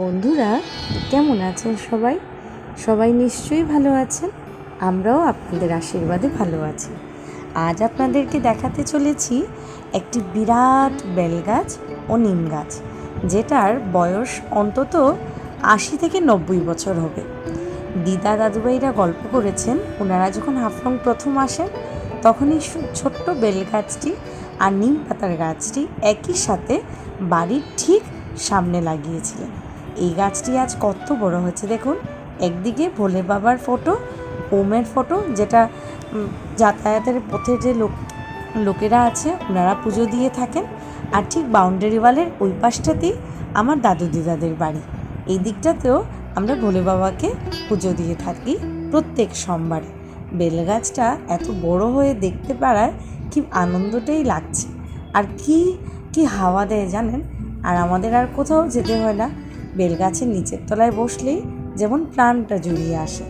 বন্ধুরা, কেমন আছেন সবাই? সবাই নিশ্চয়ই ভালো আছেন। আমরাও আপনাদের আশীর্বাদে ভালো আছি। আজ আপনাদেরকে দেখাতে চলেছি একটি বিরাট বেলগাছ ও নিম গাছ, যেটার বয়স অন্তত আশি থেকে নব্বই বছর হবে। দিদা দাদুভাইরা গল্প করেছেন ওনারা যখন হাফলং প্রথম আসেন, তখনই ছোট্ট বেলগাছটি আর নিম পাতার গাছটি একই সাথে বাড়ির ঠিক সামনে লাগিয়েছিলেন। এই গাছটি আজ কত বড় হয়েছে দেখুন। একদিকে ভোলে বাবার ফটো, ওমের ফটো, যেটা যাতায়াতের পথে যে লোক, লোকেরা আছে, ওনারা পুজো দিয়ে থাকেন। আর ঠিক বাউন্ডারি ওয়ালের ওই পাশটাতেই আমার দাদু দিদাদের বাড়ি। এই দিকটাতেও আমরা ভোলে বাবাকে পুজো দিয়ে থাকি প্রত্যেক সোমবারে। বেলগাছটা এত বড় হয়ে দেখতে পারায় কি আনন্দটাই লাগছে। আর কি কি হাওয়া দেয় জানেন? আর আমাদের আর কোথাও যেতে হয় না। বেলগাছের নিচের তলায় বসলেই যেমন প্রাণটা জুড়িয়ে আসে।